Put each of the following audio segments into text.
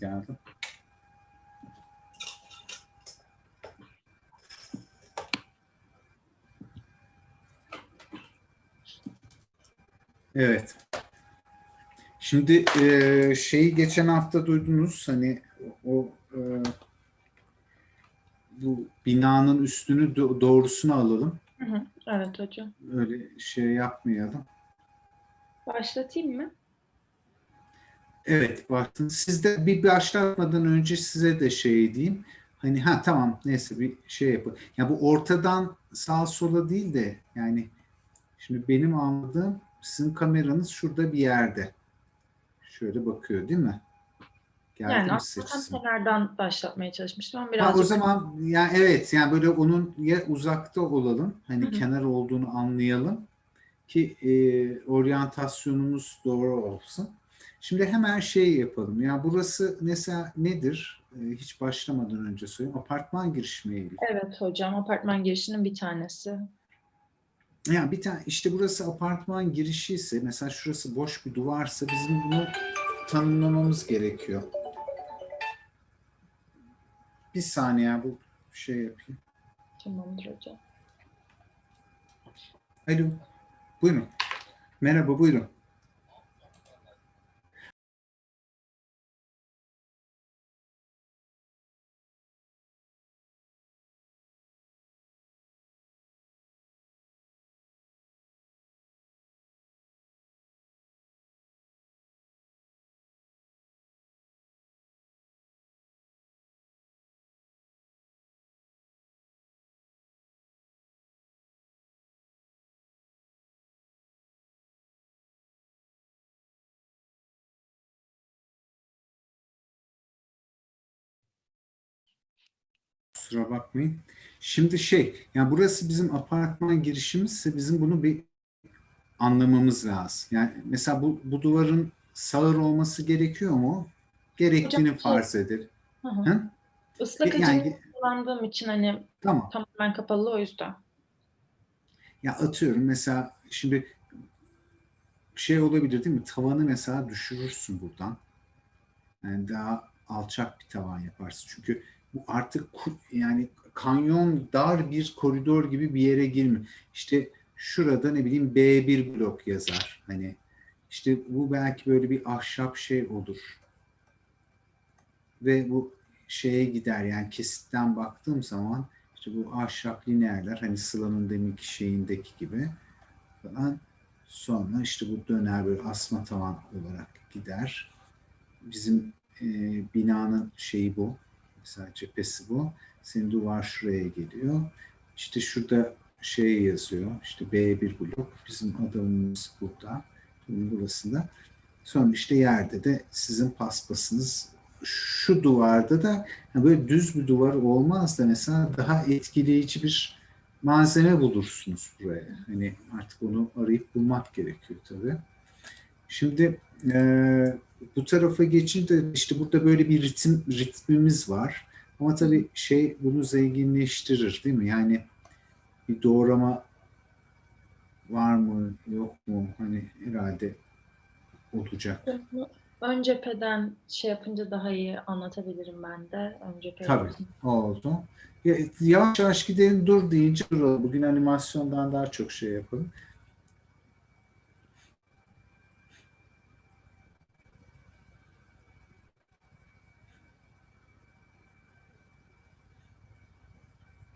geldim. Evet. Şimdi e, şeyi geçen hafta duydunuz hani o e, bu binanın üstünü do- doğrusunu alalım. Hı hı. Evet hocam. Öyle şey yapmayalım. Başlatayım mı? Evet, baktın. Siz de bir başlatmadan önce size de şey diyeyim. Hani ha tamam neyse bir şey yapın. Ya bu ortadan sağa sola değil de yani şimdi benim anladığım sizin kameranız şurada bir yerde. Şöyle bakıyor değil mi? Geldi Yani aslında kenardan başlatmaya çalışmıştım ama Ha, birazcık o zaman yani evet yani böyle onun ya uzakta olalım hani Hı hı. kenar olduğunu anlayalım ki e, oryantasyonumuz doğru olsun. Şimdi hemen şey yapalım. Ya burası mesela nedir? E, hiç başlamadan önce söyleyeyim. Apartman girişi mi Eylül? evet hocam apartman girişinin bir tanesi. Ya bir tane işte burası apartman girişi ise mesela şurası boş bir duvarsa bizim bunu tanımlamamız gerekiyor. Bir saniye bu şey yapayım. Tamamdır hocam. Alo. Buyurun. Merhaba buyurun. Kusura bakmayın. Şimdi şey, yani burası bizim apartman girişimizse bizim bunu bir anlamamız lazım. Yani mesela bu, bu duvarın sağır olması gerekiyor mu? Gerektiğini Hocam, farz edelim. Hı hı. Hı? Islak Yani- açımı kullandığım için hani Tamam. tamamen kapalı o yüzden. Ya atıyorum mesela şimdi şey olabilir değil mi? Tavanı mesela düşürürsün buradan. Yani daha alçak bir tavan yaparsın. Çünkü bu artık yani kanyon dar bir koridor gibi bir yere girmiyor. İşte şurada ne bileyim B1 blok yazar. Hani işte bu belki böyle bir ahşap şey olur. Ve bu şeye gider yani kesitten baktığım zaman işte bu ahşap lineerler hani Sıla'nın deminki şeyindeki gibi falan. Sonra işte bu döner böyle asma tavan olarak gider. Bizim e, binanın şeyi bu. Mesela cephesi bu. Senin duvar şuraya geliyor. İşte şurada şey yazıyor. İşte B1 blok. Bizim adamımız burada. Burasında. Sonra işte yerde de sizin paspasınız. Şu duvarda da yani böyle düz bir duvar olmaz da mesela daha etkileyici bir malzeme bulursunuz buraya. Hani artık onu arayıp bulmak gerekiyor tabii. Şimdi eee, bu tarafa geçince işte burada böyle bir ritim ritmimiz var. Ama tabii şey bunu zenginleştirir değil mi? Yani bir doğrama var mı yok mu? Hani herhalde olacak. Ön cepheden şey yapınca daha iyi anlatabilirim ben de. Ön cephe Tabii oldu. Ya, Yavaş yavaş gidelim dur deyince duralım. Bugün animasyondan daha çok şey yapalım.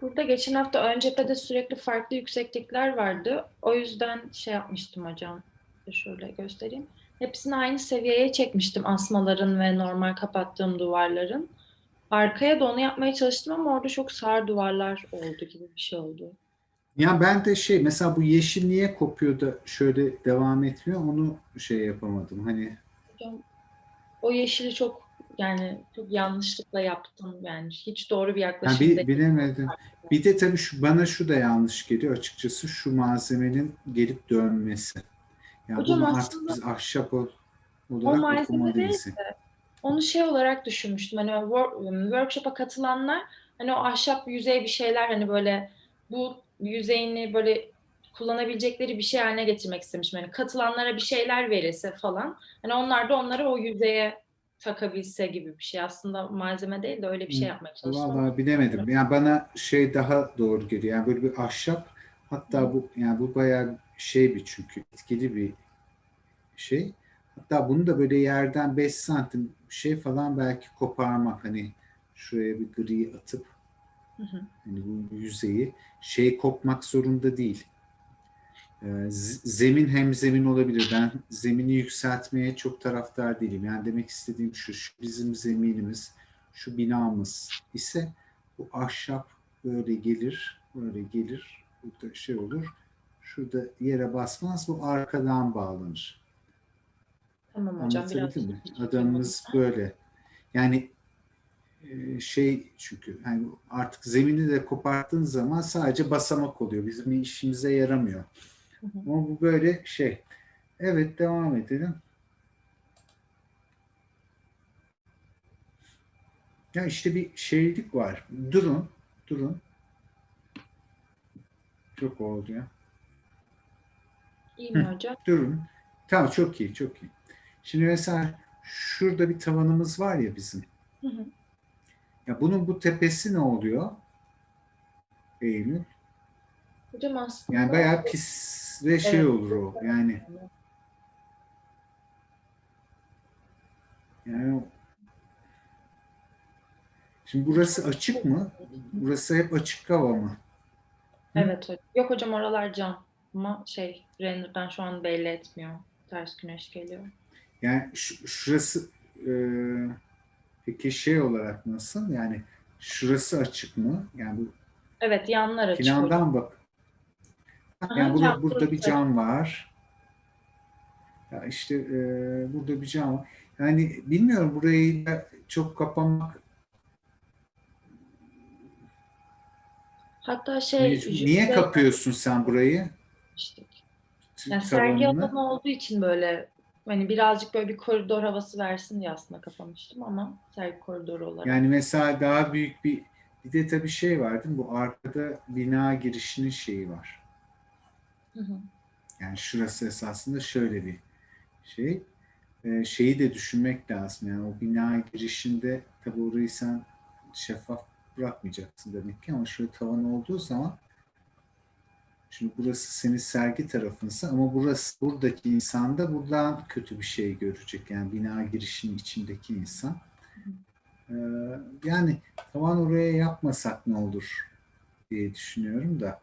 Burada geçen hafta ön cephede sürekli farklı yükseklikler vardı. O yüzden şey yapmıştım hocam. Şöyle göstereyim. Hepsini aynı seviyeye çekmiştim asmaların ve normal kapattığım duvarların. Arkaya da onu yapmaya çalıştım ama orada çok sağır duvarlar oldu gibi bir şey oldu. Ya ben de şey mesela bu yeşil niye kopuyor da şöyle devam etmiyor onu şey yapamadım. Hani Hocam o yeşili çok yani çok yanlışlıkla yaptım yani hiç doğru bir yaklaşım bi- değil. bilemedim. Bir de tabii şu, bana şu da yanlış geliyor açıkçası şu malzemenin gelip dönmesi. Ya Hocam bunu artık biz ahşap ol- O olarak malzeme okumalıyız. Onu şey olarak düşünmüştüm. Hani workshop'a katılanlar hani o ahşap yüzey bir şeyler hani böyle bu yüzeyini böyle kullanabilecekleri bir şey haline getirmek istemişim. Yani katılanlara bir şeyler verirse falan. Hani onlar da onları o yüzeye takabilse gibi bir şey. Aslında malzeme değil de öyle bir şey yapmaya çalıştım. Vallahi bilemedim. Yani bana şey daha doğru geliyor. Yani böyle bir ahşap hatta bu yani bu bayağı şey bir çünkü etkili bir şey. Hatta bunu da böyle yerden 5 santim şey falan belki koparmak hani şuraya bir gri atıp Hı hı. hani bu yüzeyi şey kopmak zorunda değil. Ee, zemin hem zemin olabilir. Ben zemini yükseltmeye çok taraftar değilim. Yani demek istediğim şu, şu bizim zeminimiz, şu binamız ise bu ahşap böyle gelir, böyle gelir. Burada şey olur. Şurada yere basmaz. Bu arkadan bağlanır. Tamam hocam biraz. Mi? Adamımız böyle. Yani e, şey çünkü hani artık zemini de koparttığın zaman sadece basamak oluyor. Bizim işimize yaramıyor. Hı hı. Ama bu böyle şey. Evet devam edelim. Ya işte bir şeylik var. Durun. Durun. Çok oldu ya. İyi mi hocam? Durun. Tamam çok iyi çok iyi. Şimdi mesela şurada bir tavanımız var ya bizim. Hı hı. Ya bunun bu tepesi ne oluyor? Eylül. Hocam aslında Yani bayağı pis ve şey Evet. olur o. Yani yani Şimdi burası açık mı? Burası hep açık hava mı? Evet hocam. Yok hocam oralar cam. Ama şey render'dan şu an belli etmiyor. Ters güneş geliyor. Yani şu- şurası e, peki şey olarak nasıl? Yani şurası açık mı? Yani bu Evet yanlar açık. Plandan bak. Yani burada, burada bir cam var. Ya işte e, burada bir cam var. Yani bilmiyorum burayı çok kapamak Hatta şey niye jübile kapıyorsun sen burayı? yapmıştık. Yani sergi alanı olduğu için böyle hani birazcık böyle bir koridor havası versin diye aslında kapamıştım ama sergi koridoru olarak. Yani mesela daha büyük bir bir de tabii şey var değil mi? Bu arkada bina girişinin şeyi var. Hı hı. Yani şurası esasında şöyle bir şey. Ee, şeyi de düşünmek lazım. Yani o bina girişinde tabii orayı sen şeffaf bırakmayacaksın demek ki ama şöyle tavan olduğu zaman şimdi burası senin sergi tarafınsa ama burası buradaki insan da buradan kötü bir şey görecek. Yani bina girişinin içindeki insan. Ee, yani tavan oraya yapmasak ne olur diye düşünüyorum da.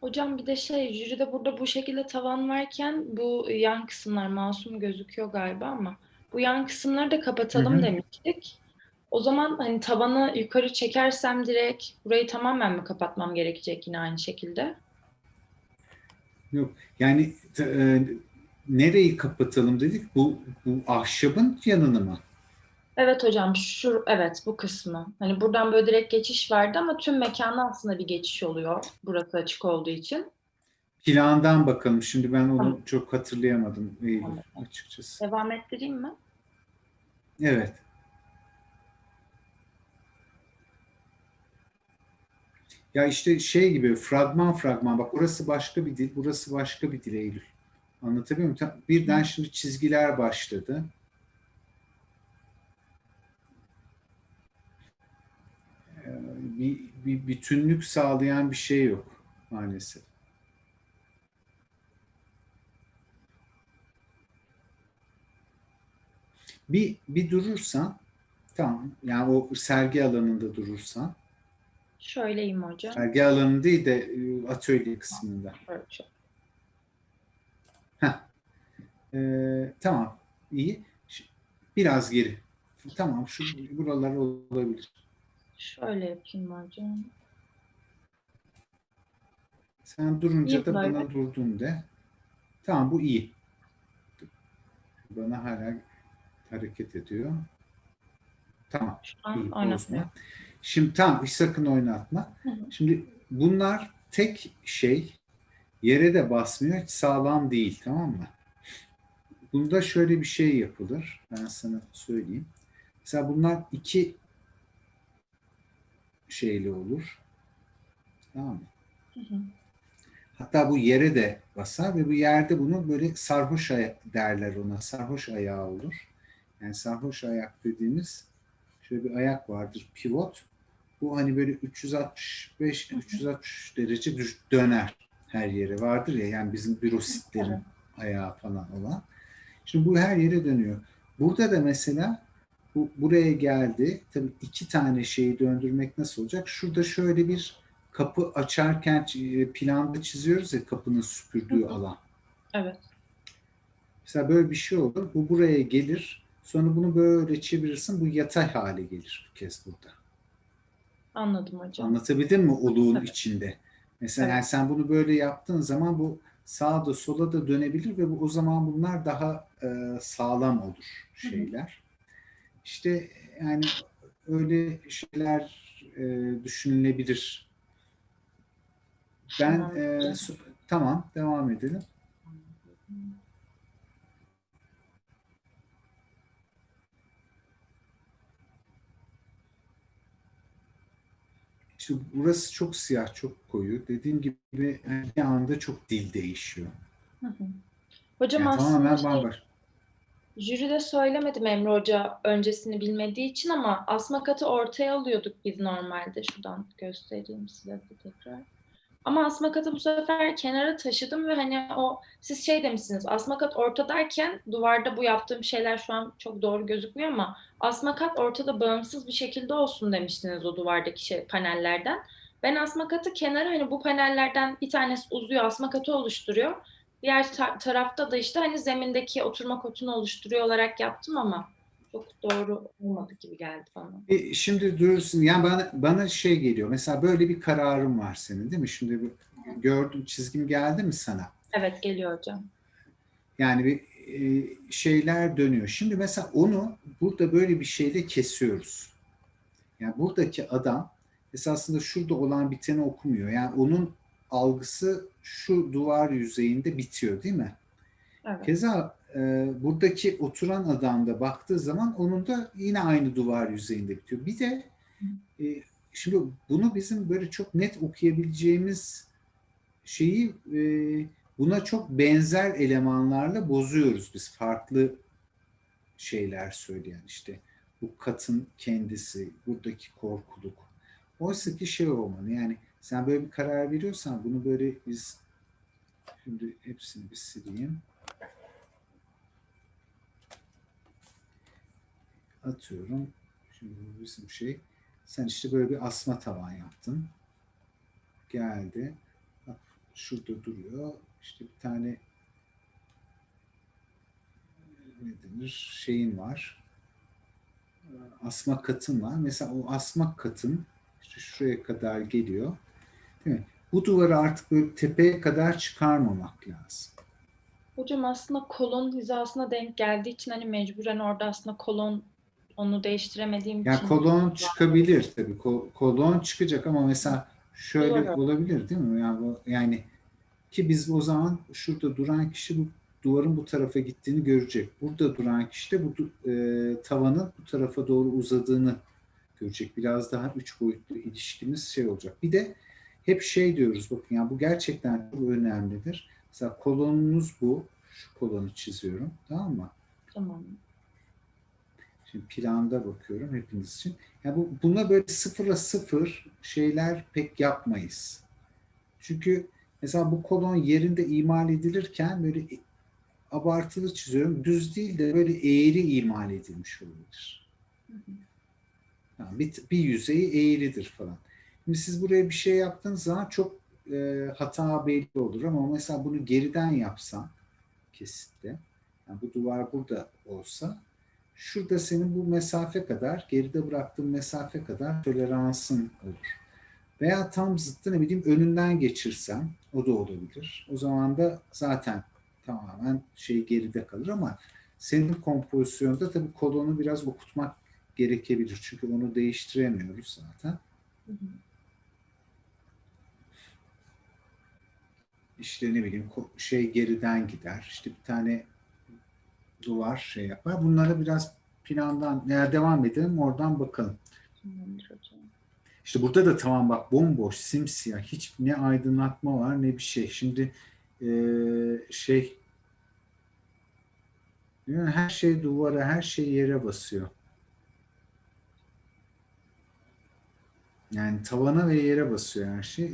Hocam bir de şey jüride burada bu şekilde tavan varken bu yan kısımlar masum gözüküyor galiba ama bu yan kısımları da kapatalım Hı hı. demiştik. O zaman hani tavanı yukarı çekersem direkt burayı tamamen mi kapatmam gerekecek yine aynı şekilde? Yok yani e, nereyi kapatalım dedik? Bu, bu ahşabın yanını mı? Evet hocam şu evet bu kısmı. Hani buradan böyle direkt geçiş vardı ama tüm mekana aslında bir geçiş oluyor. Burası açık olduğu için. Plandan bakalım. Şimdi ben onu Tamam. çok hatırlayamadım Eylül Tamam. açıkçası. Devam ettireyim mi? Evet. Ya işte şey gibi fragman fragman bak burası başka bir dil, burası başka bir dil Eylül. Anlatabiliyor muyum? Birden şimdi çizgiler başladı. Bir, bir bütünlük sağlayan bir şey yok maalesef. Bir, bir durursan tamam yani o sergi alanında durursan Şöyleyim hocam. sergi alanı değil de e, atölye kısmında. Ee, tamam iyi. Biraz geri. Tamam şu buralar olabilir. Şöyle yapayım hocam. Sen durunca İyi da böyle. bana durdun de. Tamam bu iyi. Bana hala hareket ediyor. Tamam. Şu an oynatmıyor. Şimdi tamam hiç sakın oynatma. Hı hı. Şimdi bunlar tek şey yere de basmıyor hiç sağlam değil tamam mı? Bunda şöyle bir şey yapılır. Ben sana söyleyeyim. Mesela bunlar iki şeyli olur. Tamam mı? Hı hı. Hatta bu yere de basar ve bu yerde bunu böyle sarhoş ayak derler ona. Sarhoş ayağı olur. Yani sarhoş ayak dediğimiz şöyle bir ayak vardır pivot. Bu hani böyle 365 360 derece düş- döner her yere vardır ya yani bizim bürositlerin ayağı falan olan. Şimdi bu her yere dönüyor. Burada da mesela bu buraya geldi. Tabii iki tane şeyi döndürmek nasıl olacak? Şurada şöyle bir kapı açarken e, planda çiziyoruz ya kapının süpürdüğü Hı hı. alan. Evet. Mesela böyle bir şey olur. Bu buraya gelir. Sonra bunu böyle çevirirsin. Bu yatay hale gelir bu kez burada. Anladım hocam. Anlatabildim mi oluğun Evet. içinde? Mesela Evet. yani sen bunu böyle yaptığın zaman bu sağa da sola da dönebilir ve bu, o zaman bunlar daha e, sağlam olur Hı hı. İşte yani öyle şeyler e, düşünülebilir. Ben Tamam. e, so- tamam devam edelim. İşte burası çok siyah, çok koyu. Dediğim gibi bir anda çok dil değişiyor. Hı hı. Hocam Yani aslında tamamen şey, bambaşka. Jüride söylemedim Emre Hoca öncesini bilmediği için ama asma katı ortaya alıyorduk biz normalde. Şuradan göstereyim size de tekrar. Ama asma katı bu sefer kenara taşıdım ve hani o siz şey demişsiniz asma kat ortadayken duvarda bu yaptığım şeyler şu an çok doğru gözükmüyor ama asma kat ortada bağımsız bir şekilde olsun demiştiniz o duvardaki şey panellerden. Ben asma katı kenara hani bu panellerden bir tanesi uzuyor asma katı oluşturuyor. Diğer ta- tarafta da işte hani zemindeki oturma kotunu oluşturuyor olarak yaptım ama çok doğru olmadı gibi geldi bana. E, şimdi durursun. Yani bana, bana şey geliyor. Mesela böyle bir kararın var senin değil mi? Şimdi bir, gördün çizgim geldi mi sana? Evet geliyor hocam. Yani bir e, şeyler dönüyor. Şimdi mesela onu burada böyle bir şeyle kesiyoruz. Yani buradaki adam esasında şurada olan biteni okumuyor. Yani onun algısı şu duvar yüzeyinde bitiyor değil mi? Evet. Keza e, buradaki oturan adam da baktığı zaman onun da yine aynı duvar yüzeyinde bitiyor. Bir de e, şimdi bunu bizim böyle çok net okuyabileceğimiz şeyi e, buna çok benzer elemanlarla bozuyoruz biz. Farklı şeyler söyleyen işte bu katın kendisi, buradaki korkuluk. Oysa ki şey olmalı yani sen böyle bir karar veriyorsan bunu böyle biz şimdi hepsini bir sileyim. Atıyorum. Şimdi bu bizim şey. Sen işte böyle bir asma tavan yaptın. Geldi. Bak şurada duruyor. İşte bir tane ne denir şeyin var. Asma katın var. Mesela o asma katın işte şuraya kadar geliyor. Değil mi? Bu duvarı artık böyle tepeye kadar çıkarmamak lazım. Hocam aslında kolon hizasına denk geldiği için hani mecburen orada aslında kolon onu değiştiremediğim Yani için. kolon çıkabilir tabii. Ko- kolon çıkacak ama mesela şöyle Doğru. olabilir değil mi? Yani, bu- yani ki biz o zaman şurada duran kişi bu duvarın bu tarafa gittiğini görecek. Burada duran kişi de bu e, tavanın bu tarafa doğru uzadığını görecek. Biraz daha üç boyutlu ilişkimiz şey olacak. Bir de hep şey diyoruz bakın ya bu gerçekten çok önemlidir. Mesela kolonunuz bu. Şu kolonu çiziyorum. Tamam mı? Tamam. Şimdi planda bakıyorum hepiniz için. Ya bu buna böyle sıfıra sıfır şeyler pek yapmayız. Çünkü mesela bu kolon yerinde imal edilirken böyle abartılı çiziyorum. Düz değil de böyle eğri imal edilmiş olabilir. Hı hı. Yani bir, bir yüzeyi eğridir falan. Şimdi siz buraya bir şey yaptığınız zaman çok e, hata belli olur ama mesela bunu geriden yapsan kesitte, yani bu duvar burada olsa şurada senin bu mesafe kadar, geride bıraktığın mesafe kadar toleransın olur. Veya tam zıttı ne bileyim önünden geçirsem o da olabilir. O zaman da zaten tamamen şey geride kalır ama senin kompozisyonda tabii kolonu biraz okutmak gerekebilir. Çünkü onu değiştiremiyoruz zaten. Hı hı. İşte ne bileyim şey geriden gider. İşte bir tane duvar şey yapar. Bunlara biraz plandan ya devam edelim oradan bakalım. İşte burada da tamam bak bomboş, simsiyah. Hiç ne aydınlatma var ne bir şey. Şimdi eee, şey her şey duvara, her şey yere basıyor. Yani tavana ve yere basıyor her şey.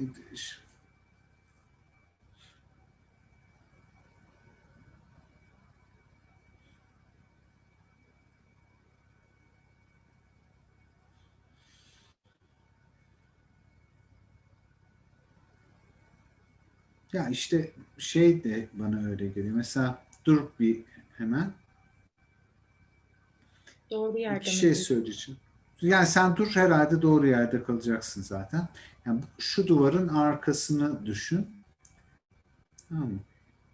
Ya işte şey de bana öyle geliyor. Mesela dur bir hemen. Doğru yerde mi şey diyorsun? söyleyeceğim. Yani sen dur herhalde doğru yerde kalacaksın zaten. Yani şu duvarın arkasını düşün. Tamam mı?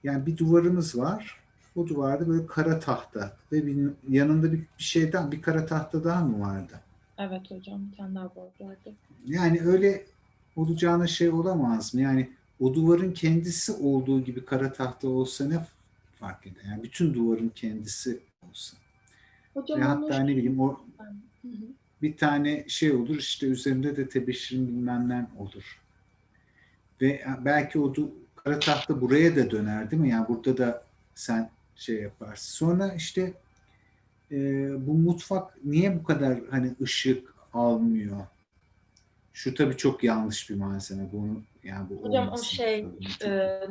Yani bir duvarımız var. O duvarda böyle kara tahta ve bir, yanında bir, bir şeyden bir kara tahta daha mı vardı? Evet hocam bir tane daha vardı. Yani öyle olacağına şey olamaz mı? Yani o duvarın kendisi olduğu gibi kara tahta olsa ne fark eder? Yani bütün duvarın kendisi olsa. Hocam Ve hatta ne bileyim o Hı hı. bir tane şey olur işte üzerinde de tebeşirin bilmem olur. Ve belki o du- kara tahta buraya da döner değil mi? Yani burada da sen şey yaparsın. Sonra işte e, bu mutfak niye bu kadar hani ışık almıyor? Şu tabii çok yanlış bir malzeme. Bunu yani bu Hocam o şey e,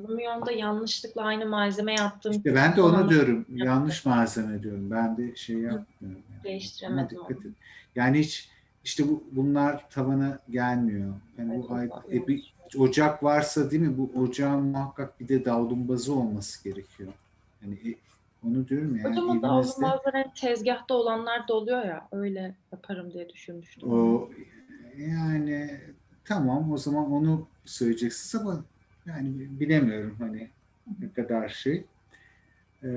Lumion'da yanlışlıkla aynı malzeme yaptım. İşte ben de Tamam. diyorum. Yanlış malzeme diyorum. Ben de şey yapmıyorum. Yani. Değiştiremedim dikkat onu. edin. Yani hiç işte bu bunlar tavana gelmiyor. Yani Evet, bu ay, e, bir ocak varsa değil mi? Bu ocağın muhakkak bir de davlumbazı olması gerekiyor. Yani e, onu diyorum ya. Hocam o davlumbazlar hani tezgahta olanlar da oluyor ya öyle yaparım diye düşünmüştüm. o yani tamam o zaman onu söyleyeceksiniz ama yani bilemiyorum hani ne kadar şey. Ee,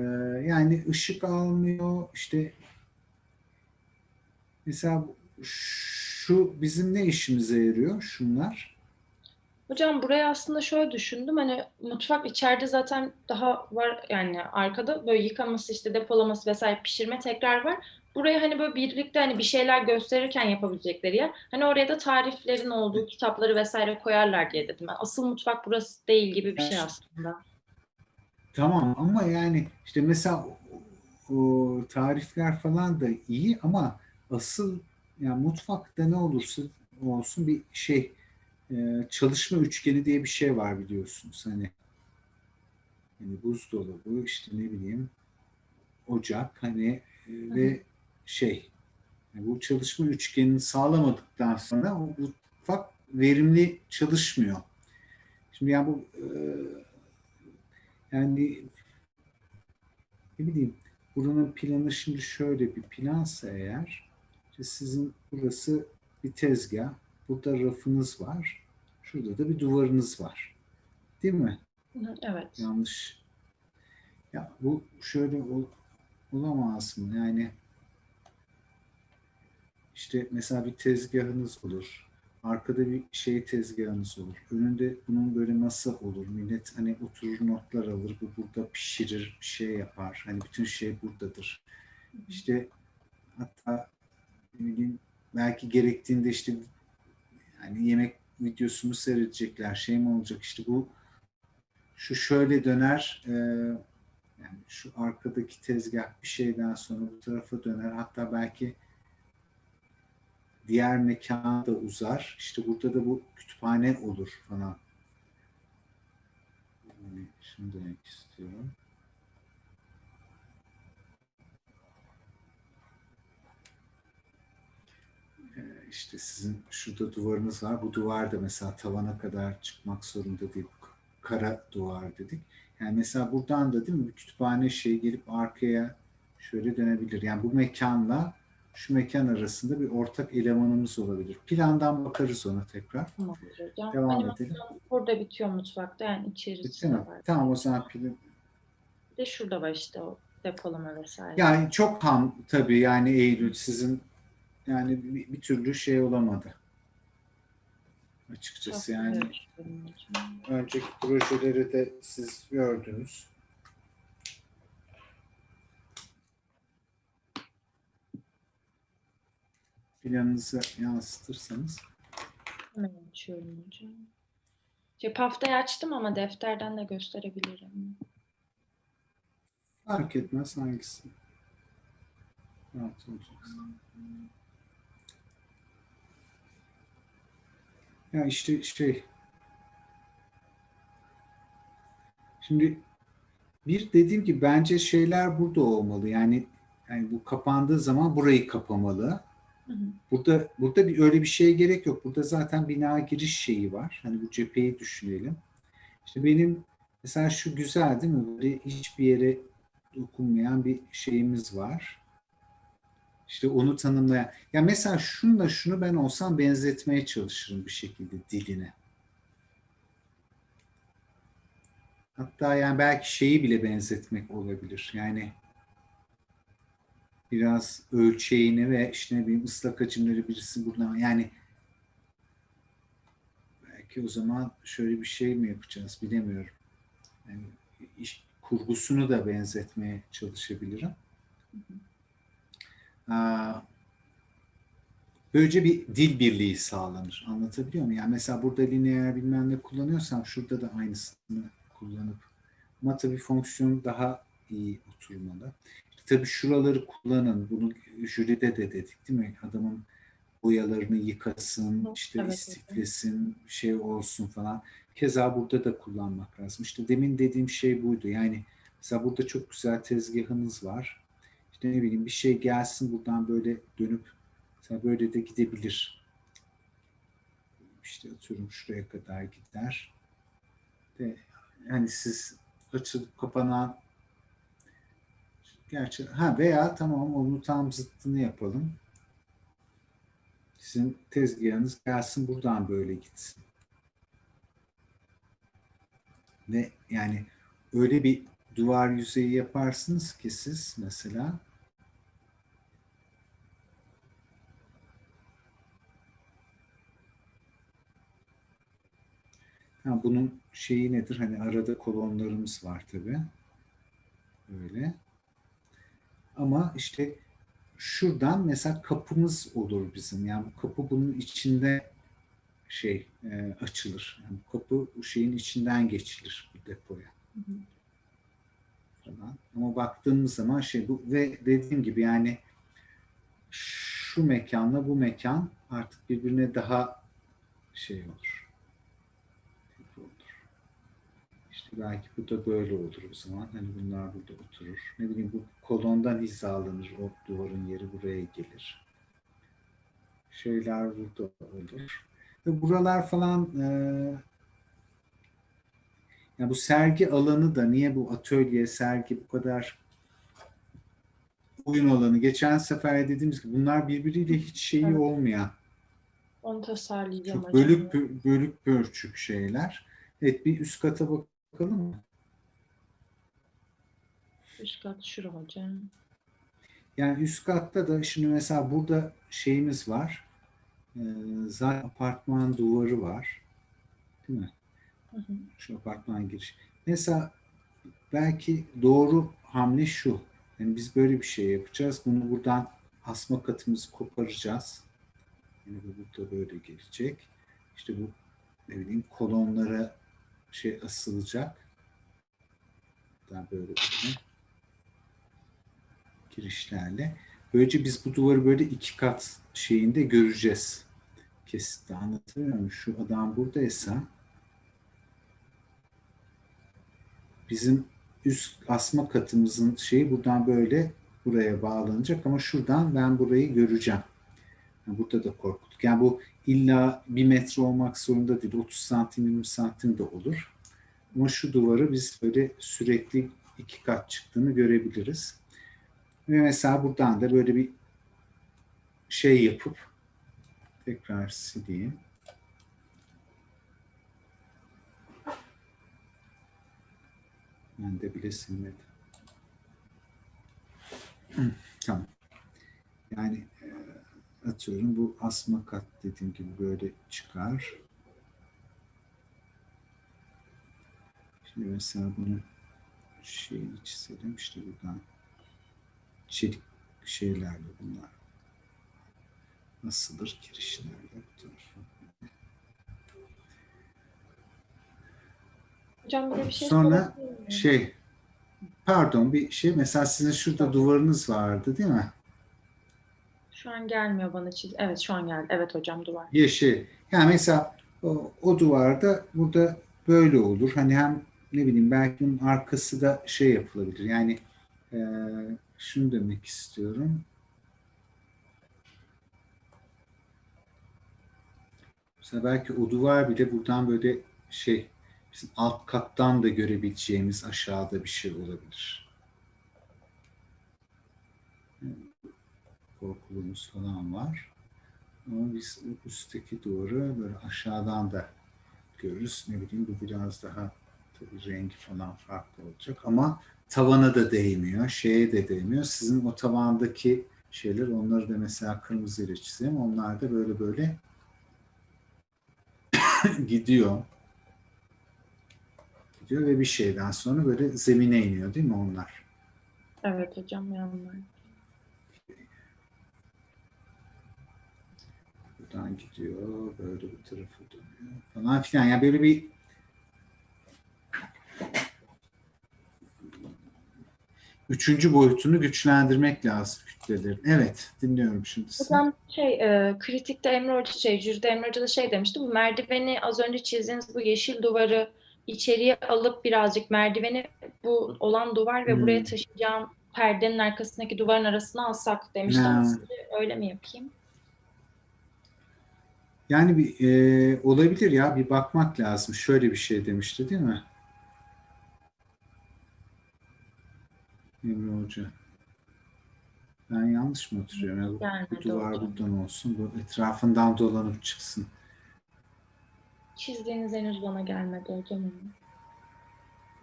yani ışık almıyor işte mesela şu bizim ne işimize yarıyor şunlar? Hocam buraya aslında şöyle düşündüm hani mutfak içeride zaten daha var yani arkada böyle yıkaması işte depolaması vesaire pişirme tekrar var. Buraya hani böyle birlikte hani bir şeyler gösterirken yapabilecekleri yer. Hani oraya da tariflerin olduğu kitapları vesaire koyarlar diye dedim. ben. Asıl mutfak burası değil gibi bir şey aslında. Tamam ama yani işte mesela o, tarifler falan da iyi ama asıl yani mutfakta ne olursa olsun bir şey çalışma üçgeni diye bir şey var biliyorsunuz hani hani buzdolabı işte ne bileyim ocak hani e, ve şey yani bu çalışma üçgenini sağlamadıktan sonra o mutfak verimli çalışmıyor. Şimdi yani bu e, yani ne bileyim buranın planı şimdi şöyle bir plansa eğer işte sizin burası bir tezgah burada rafınız var şurada da bir duvarınız var değil mi? Evet. Yanlış. Ya bu şöyle ol- olamaz mı? Yani işte mesela bir tezgahınız olur. Arkada bir şey tezgahınız olur. Önünde bunun böyle masa olur. Millet hani oturur notlar alır. Bu burada pişirir, bir şey yapar. Hani bütün şey buradadır. İşte hatta ne bileyim belki gerektiğinde işte yani yemek videosunu seyredecekler. Şey mi olacak işte bu şu şöyle döner e, yani şu arkadaki tezgah bir şeyden sonra bu tarafa döner. Hatta belki diğer mekana da uzar. İşte burada da bu kütüphane olur falan. Yani şunu demek istiyorum. İşte sizin şurada duvarınız var. Bu duvar da mesela tavana kadar çıkmak zorunda değil. Kara duvar dedik. Yani mesela buradan da değil mi kütüphane şey gelip arkaya şöyle dönebilir. Yani bu mekanla şu mekan arasında bir ortak elemanımız olabilir. Plandan bakarız ona tekrar. Tamamdır hocam. Devam Animasyon edelim. burada bitiyor mutfakta yani Bitti içerisinde mi? var. Tamam o zaman plan. Bir de şurada var işte o depolama vesaire. Yani çok ham tabii yani Eylül sizin yani bir, bir türlü şey olamadı. Açıkçası Çok yani önceki projeleri de siz gördünüz. Planınızı yansıtırsanız Hemen açıyorum hocam. Şey, haftayı açtım ama defterden de gösterebilirim. Fark etmez hangisi. Rahat olacaksın. Ya işte şey şimdi bir dediğim gibi bence şeyler burada olmalı. Yani yani bu kapandığı zaman burayı kapamalı. Hı hı. Burada burada bir öyle bir şeye gerek yok. Burada zaten bina giriş şeyi var. Hani bu cepheyi düşünelim. İşte benim mesela şu güzel değil mi? Böyle hiçbir yere dokunmayan bir şeyimiz var. İşte onu tanımlayan. Ya mesela şunla şunu ben olsam benzetmeye çalışırım bir şekilde diline. Hatta yani belki şeyi bile benzetmek olabilir. Yani biraz ölçeğini ve işte ne ıslak hacimleri birisi buradan yani belki o zaman şöyle bir şey mi yapacağız bilemiyorum. Yani iş, kurgusunu da benzetmeye çalışabilirim. Aa, Böylece bir dil birliği sağlanır. Anlatabiliyor muyum? Yani mesela burada lineer bilmem ne kullanıyorsam şurada da aynısını kullanıp ama tabii fonksiyon daha iyi oturmalı. İşte tabii şuraları kullanın. Bunu jüride de dedik değil mi? Adamın boyalarını yıkasın, işte Evet, istiflesin, şey olsun falan. Keza burada da kullanmak lazım. İşte demin dediğim şey buydu. Yani mesela burada çok güzel tezgahınız var. İşte ne bileyim bir şey gelsin buradan böyle dönüp mesela böyle de gidebilir. İşte atıyorum şuraya kadar gider. De, yani siz açılıp kapanan gerçi ha veya tamam onu tam zıttını yapalım. Sizin tezgahınız gelsin buradan böyle gitsin. Ve yani öyle bir duvar yüzeyi yaparsınız ki siz mesela Ha, bunun şeyi nedir? Hani arada kolonlarımız var tabii. Böyle. Ama işte şuradan mesela kapımız olur bizim. Yani bu kapı bunun içinde şey e, açılır. Yani kapı bu şeyin içinden geçilir bu depoya. Hı hı. Falan. Ama baktığımız zaman şey bu ve dediğim gibi yani şu mekanla bu mekan artık birbirine daha şey olur. olur. İşte belki bu da böyle olur o zaman. Hani bunlar burada oturur. Ne bileyim bu kolondan hizalanır. O duvarın yeri buraya gelir. Şeyler burada olur. Ve buralar falan e, yani bu sergi alanı da niye bu atölye, sergi bu kadar oyun alanı. Geçen sefer dediğimiz gibi bunlar birbiriyle hiç şeyi Evet. olmayan Onu tasarlayacağım çok bölük bölük pörçük şeyler. Evet bir üst kata bakalım mı? Üst kat şura hocam. Yani üst katta da şimdi mesela burada şeyimiz var. Ee, zaten apartman duvarı var. Değil mi? Hı. Şu apartman giriş. Mesela belki doğru hamle şu. Yani biz böyle bir şey yapacağız. Bunu buradan asma katımızı koparacağız. Yani bu burada böyle gelecek. İşte bu ne bileyim kolonlara şey asılacak. Daha böyle böyle girişlerle. Böylece biz bu duvarı böyle iki kat şeyinde göreceğiz. Kesitte anlatabiliyor muyum? Şu adam buradaysa bizim üst asma katımızın şeyi buradan böyle buraya bağlanacak ama şuradan ben burayı göreceğim. Yani burada da korkuttuk. Yani bu illa bir metre olmak zorunda değil. 30 santim 20 santim de olur. Ama şu duvarı biz böyle sürekli iki kat çıktığını görebiliriz. Ve mesela buradan da böyle bir şey yapıp tekrar sileyim. Ben de bile silmedim. Hı, Tamam. Yani e, atıyorum bu asma kat dediğim gibi böyle çıkar. Şimdi mesela bunu şeyini çizelim. İşte buradan çelik şeylerle bunlar asılır kirişlerle bu tarafa. Hocam bir de bir şey Sonra? Şey, pardon bir şey. Mesela sizin şurada duvarınız vardı değil mi? Şu an gelmiyor bana çiz. Evet şu an geldi. Evet hocam duvar. Yeşil. Yani mesela o, o duvarda burada böyle olur. Hani hem ne bileyim belki bunun arkası da şey yapılabilir. Yani e, şunu demek istiyorum. Mesela belki o duvar bile buradan böyle şey bizim alt kattan da görebileceğimiz aşağıda bir şey olabilir. Korkulumuz falan var. Ama biz üstteki duvarı böyle aşağıdan da görürüz. Ne bileyim bu biraz daha rengi falan farklı olacak ama tavana da değmiyor, şeye de değmiyor. Sizin o tavandaki şeyler onları da mesela kırmızıyla çizeyim. Onlar da böyle böyle gidiyor. Gidiyor ve bir şeyden sonra böyle zemine iniyor değil mi onlar? Evet hocam yanlar. Buradan gidiyor, böyle bu tarafa dönüyor falan filan. Yani böyle bir üçüncü boyutunu güçlendirmek lazım kütlelerin. Evet, dinliyorum şimdi sizi. Hocam şey e, kritikte Emre Hoca şey jüride Emre Hoca da şey demişti. Bu merdiveni az önce çizdiğiniz bu yeşil duvarı içeriye alıp birazcık merdiveni bu olan duvar ve Hmm. buraya taşıyacağım perdenin arkasındaki duvarın arasına alsak demişti. Ha. öyle mi yapayım? Yani bir e, olabilir ya, bir bakmak lazım. Şöyle bir şey demişti değil mi? Emre Hoca. Ben yanlış mı hatırlıyorum? Ya, bu- bu duvar hocam. buradan olsun, bu etrafından dolanıp çıksın. Çizdiğiniz henüz bana gelmedi hocam.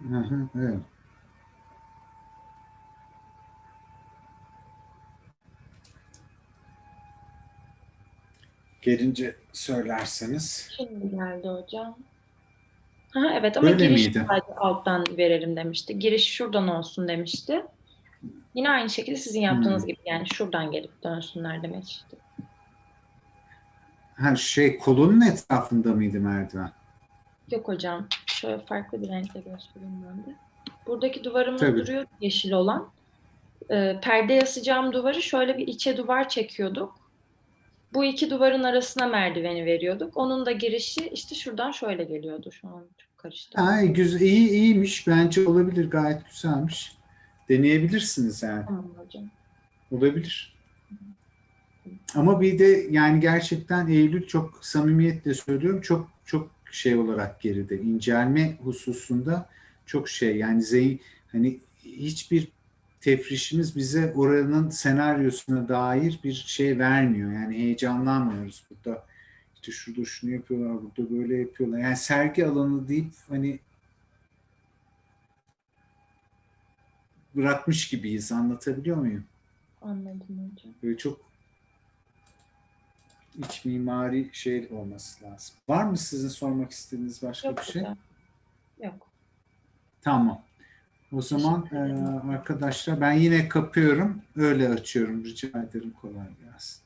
Hı hı, evet. Gelince söylerseniz. Şimdi geldi hocam. Ha, evet ama Böyle giriş miydi? sadece alttan verelim demişti. Giriş şuradan olsun demişti. Yine aynı şekilde sizin yaptığınız Hmm. gibi yani şuradan gelip dönsünler demişti. Ha şey kolonun etrafında mıydı merdiven? Yok hocam. Şöyle farklı bir renkle göstereyim ben de. Buradaki duvarımız Tabii. duruyor yeşil olan. Ee, perde asacağım duvarı şöyle bir içe duvar çekiyorduk. Bu iki duvarın arasına merdiveni veriyorduk. Onun da girişi işte şuradan şöyle geliyordu. Şu an çok karıştı. Ha, güzel, iyi iyiymiş. Bence olabilir. Gayet güzelmiş. Deneyebilirsiniz yani. Tamam hocam. Olabilir. Ama bir de yani gerçekten Eylül çok samimiyetle söylüyorum çok çok şey olarak geride. İncelme hususunda çok şey yani zeyn hani hiçbir tefrişimiz bize oranın senaryosuna dair bir şey vermiyor. Yani heyecanlanmıyoruz burada. İşte şurada şunu yapıyorlar, burada böyle yapıyorlar. Yani sergi alanı deyip hani bırakmış gibiyiz. Anlatabiliyor muyum? Anladım hocam. Böyle çok iç mimari şey olması lazım. Var mı sizin sormak istediğiniz başka Yok bir şey? hocam. Yok. Tamam. O zaman e, arkadaşlar ben yine kapıyorum. Öyle açıyorum. Rica ederim kolay gelsin.